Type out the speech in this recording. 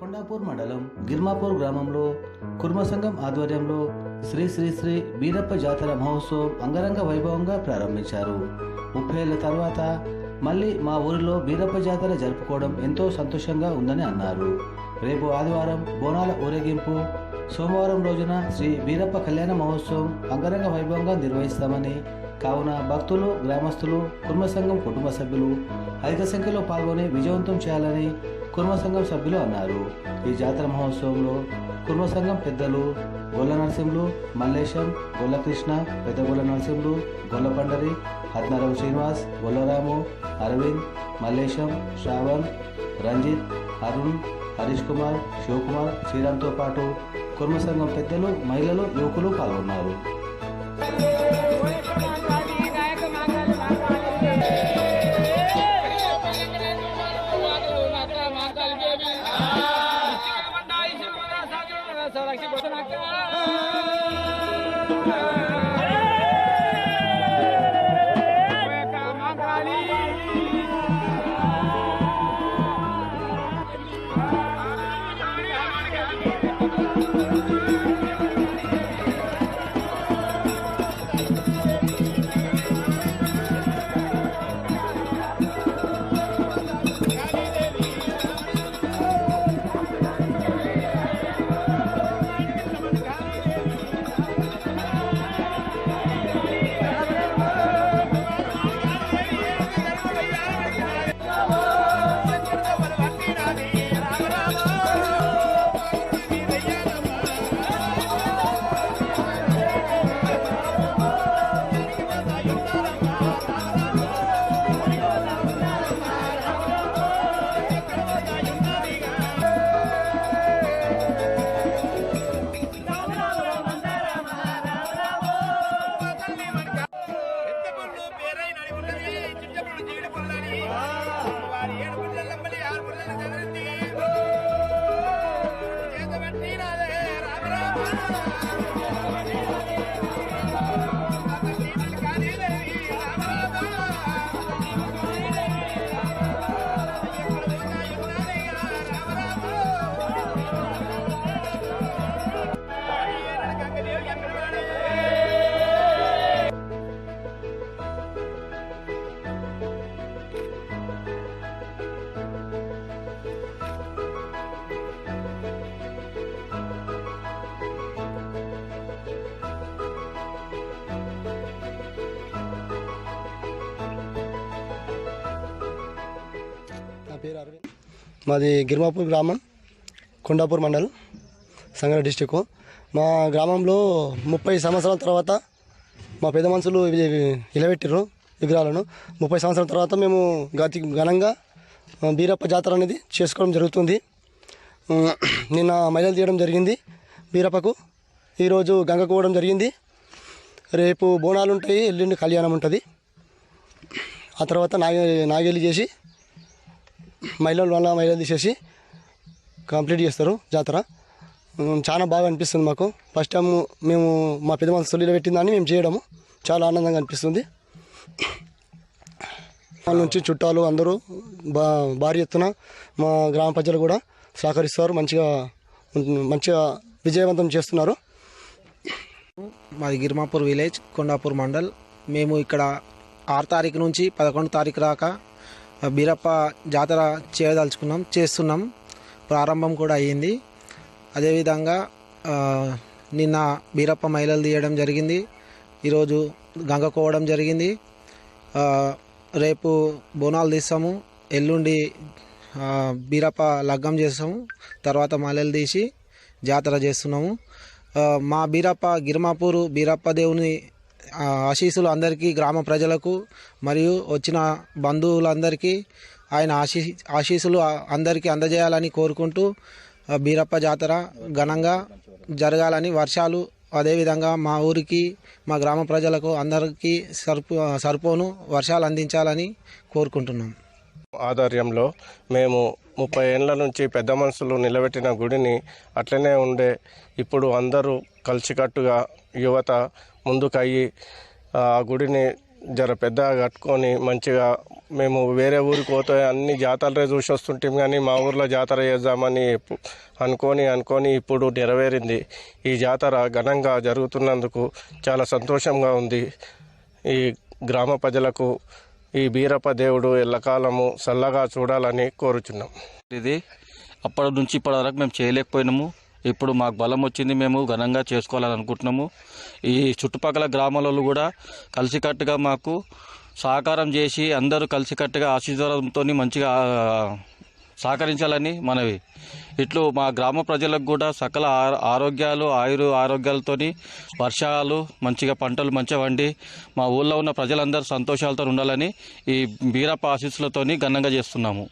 కొండాపూర్ మండలం గిర్మాపూర్ గ్రామంలో కుర్మ సంఘం ఆధ్వర్యంలో శ్రీ శ్రీ శ్రీ బీరప్ప జాతర మహోత్సవం అంగరంగ వైభవంగా ప్రారంభించారు. ముప్పై ఏళ్ళ తర్వాత మళ్ళీ మా ఊరిలో బీరప్ప జాతర జరుపుకోవడం ఎంతో సంతోషంగా ఉందని అన్నారు. రేపు ఆదివారం బోనాల ఊరేగింపు. సోమవారం రోజున శ్రీ బీరప్ప కళ్యాణ మహోత్సవం అంగరంగ వైభవంగా నిర్వహిస్తామని కావున భక్తులు గ్రామస్తులు కుర్మ సంఘం కుటుంబ సభ్యులు అధిక సంఖ్యలో పాల్గొని విజయవంతం చేయాలని కుర్మ సంఘం సభ్యులు అన్నారు. ఈ జాతర మహోత్సవంలో కుర్మ సంఘం పెద్దలు గొల్ల నరసింహులు మల్లేశం గొల్ల కృష్ణ పెద్ద గొల్ల నరసింహులు గొల్ల పండరి హత్నారం శ్రీనివాస్ గొల్లరాము అరవింద్ మల్లేశం శ్రావణ్ రంజిత్ అరుణ్ హరీష్ కుమార్ శివకుమార్ శ్రీరామ్తో పాటు కుర్మ సంఘం పెద్దలు మహిళలు యువకులు పాల్గొన్నారు. పేరు అరవింద్. మాది గిర్మాపూర్ గ్రామం కొండాపూర్ మండల్ సంగారెడ్డి డిస్టిక్. మా గ్రామంలో ముప్పై సంవత్సరాల తర్వాత మా పెద్ద మనుషులు ఇవి విగ్రహాలను. ముప్పై సంవత్సరాల తర్వాత మేము గతి ఘనంగా బీరప్ప జాతర అనేది చేసుకోవడం జరుగుతుంది. నిన్న మహిళలు తీయడం జరిగింది బీరప్పకు. ఈరోజు గంగ కూవడం జరిగింది. రేపు బోనాలు ఉంటాయి ఎల్లుండి కళ్యాణం ఉంటుంది. ఆ తర్వాత నాగ నాగేలి చేసి మహిళలు వల్ల మహిళలు తీసేసి కంప్లీట్ చేస్తారు జాతర. చాలా బాగా అనిపిస్తుంది మాకు. ఫస్ట్ టైం మేము మా పెద్ద మనసు తొలిలో పెట్టిందని మేము చేయడము. చాలా ఆనందంగా అనిపిస్తుంది. వాళ్ళ నుంచి చుట్టాలు అందరూ బా భారీ ఎత్తున మా గ్రామ ప్రజలు కూడా సహకరిస్తారు. మంచిగా మంచిగా విజయవంతం చేస్తున్నారు. మాది గిర్మాపూర్ విలేజ్ కొండాపూర్ మండల్. మేము ఇక్కడ ఆరు తారీఖు నుంచి పదకొండు తారీఖు దాకా బీరప్ప జాతర చేయదలుచుకున్నాం చేస్తున్నాం. ప్రారంభం కూడా అయ్యింది. అదేవిధంగా నిన్న బీరప్ప మహిళలు తీయడం జరిగింది. ఈరోజు గంగ కోవడం జరిగింది. రేపు బోనాలు తీస్తాము. ఎల్లుండి బీరప్ప లగ్గం చేస్తాము. తర్వాత మల్లెలు తీసి జాతర చేస్తున్నాము. మా బీరప్ప గిరిమాపూరు బీరప్ప దేవుని ఆశీస్సులు అందరికీ గ్రామ ప్రజలకు మరియు వచ్చిన బంధువులందరికీ ఆయన ఆశీ ఆశీస్సులు అందరికీ అందజేయాలని కోరుకుంటూ బీరప్ప జాతర ఘనంగా జరగాలని వర్షాలు అదేవిధంగా మా ఊరికి మా గ్రామ ప్రజలకు అందరికీ సరిపో సరిపోను వర్షాలు అందించాలని కోరుకుంటున్నాం. ఆధ్వర్యంలో మేము ముప్పై ఏళ్ళ నుంచి పెద్ద మనుషులు నిలబెట్టిన గుడిని అట్లనే ఉండే ఇప్పుడు అందరూ కలిసికట్టుగా యువత ముందుకయ్యి ఆ గుడిని జర పెద్దగా కట్టుకొని మంచిగా మేము వేరే ఊరికి పోతే అన్ని జాతరలే చూసి వస్తుంటాం కానీ మా ఊర్లో జాతర చేద్దామని అనుకొని అనుకొని ఇప్పుడు నెరవేరింది. ఈ జాతర ఘనంగా జరుగుతున్నందుకు చాలా సంతోషంగా ఉంది. ఈ గ్రామ ప్రజలకు ఈ బీరప్ప దేవుడు ఎల్లకాలము చల్లగా చూడాలని కోరుచున్నాం. ఇది అప్పటి నుంచి ఇప్పటి వరకు మేము చేయలేకపోయినాము. ఇప్పుడు మాకు బలం వచ్చింది మేము ఘనంగా చేసుకోవాలని అనుకుంటున్నాము ఈ చుట్టుపక్కల గ్రామాలలో కూడా కలిసికట్టుగా మాకు సహకారం చేసి అందరూ కలిసికట్టుగా ఆశీర్వాదంతో మంచిగా సహకరించాలని మనవి. ఇట్లు మా గ్రామ ప్రజలకు కూడా సకల ఆరోగ్యాలు ఆయురు ఆరోగ్యాలతోని వర్షాలు మంచిగా పంటలు మంచిగా వండి మా ఊళ్ళో ఉన్న ప్రజలందరూ సంతోషాలతో ఉండాలని ఈ బీరప్ప ఆశీస్సులతోని ఘనంగా చేస్తున్నాము.